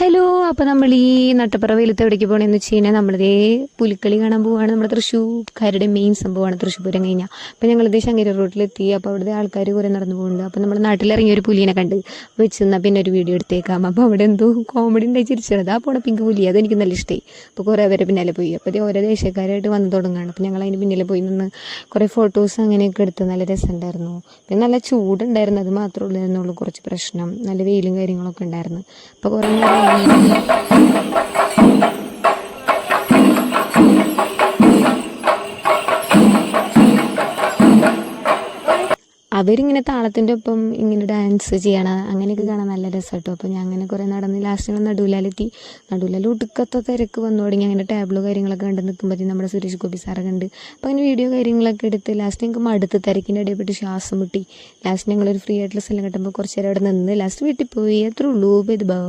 Hello അപ്പോൾ നമ്മൾ ഈ നട്ടപ്പറവയിലത്തെ എവിടേക്ക് പോകണമെന്ന് വെച്ച് കഴിഞ്ഞാൽ നമ്മളിതേ പുലിക്കളി കാണാൻ പോവാണ്. നമ്മുടെ തൃശ്ശൂർക്കാരുടെ മെയിൻ സംഭവമാണ് തൃശ്ശൂർ പൂരം കഴിഞ്ഞാൽ അപ്പോൾ ഞങ്ങളിത് ശങ്കര റോട്ടിലെത്തി. അപ്പോൾ അവിടുത്തെ ആൾക്കാർ കുറേ നടന്നു പോകുന്നുണ്ട് അപ്പോൾ നമ്മൾ നാട്ടിലിറങ്ങിയ ഒരു പുലിനെ കണ്ട് വെച്ച് നിന്നാൽ പിന്നെ ഒരു വീഡിയോ എടുത്തേക്കാം. അപ്പോൾ അവിടെ എന്തോ കോമഡി ഉണ്ടായി ചിരിച്ചത് ആ പോണ പിങ്ക് പുലി. അതെനിക്ക് നല്ല ഇഷ്ടമായി അപ്പോൾ കുറേ പേരെ പിന്നാലെ പോയി. അപ്പോൾ ഓരോ ദേശക്കാരായിട്ട് വന്ന് തുടങ്ങുകയാണ് അപ്പോൾ ഞങ്ങൾ അതിന് പിന്നിലെ പോയി നിന്ന് കുറേ ഫോട്ടോസ് അങ്ങനെയൊക്കെ എടുത്ത് നല്ല രസമുണ്ടായിരുന്നു. പിന്നെ നല്ല ചൂടുണ്ടായിരുന്നു. അത് മാത്രമേ ഉള്ളായിരുന്നുള്ളൂ കുറച്ച് പ്രശ്നം. നല്ല വെയിലും കാര്യങ്ങളൊക്കെ ഉണ്ടായിരുന്നു. അപ്പോൾ കുറേ അവരിങ്ങനെ താളത്തിന്റെ ഒപ്പം ഇങ്ങനെ ഡാൻസ് ചെയ്യണം അങ്ങനെയൊക്കെ കാണാൻ നല്ല രസമാട്ടോ അപ്പോൾ ഞാൻ അങ്ങനെ കുറേ നടന്ന് ലാസ്റ്റ് ഞങ്ങൾ നടുവിലാലെത്തി. നടുവിലാൽ ഒടുക്കത്തെ തിരക്ക് വന്നു തുടങ്ങി. അങ്ങനെ ടേബിളോ കാര്യങ്ങളൊക്കെ കണ്ട് നിൽക്കുമ്പോഴത്തേക്കും നമ്മുടെ സുരേഷ് ഗോപി സാറൊക്കെ ഉണ്ട് അപ്പോൾ അങ്ങനെ വീഡിയോ കാര്യങ്ങളൊക്കെ എടുത്ത് ലാസ്റ്റ് ഞങ്ങൾക്ക് മടുത്ത് തിരക്കിന്റെ ഇടയിൽപ്പെട്ട് ശ്വാസം മുട്ടി. ലാസ്റ്റ് ഞങ്ങളൊരു ഫ്രീ ആയിട്ടുള്ള സ്ഥലം കിട്ടുമ്പോൾ കുറച്ച് നേരം അവിടെ നിന്ന് ലാസ്റ്റ് വീട്ടിൽ പോയി അത്രേ ഉള്ളൂ. ബോ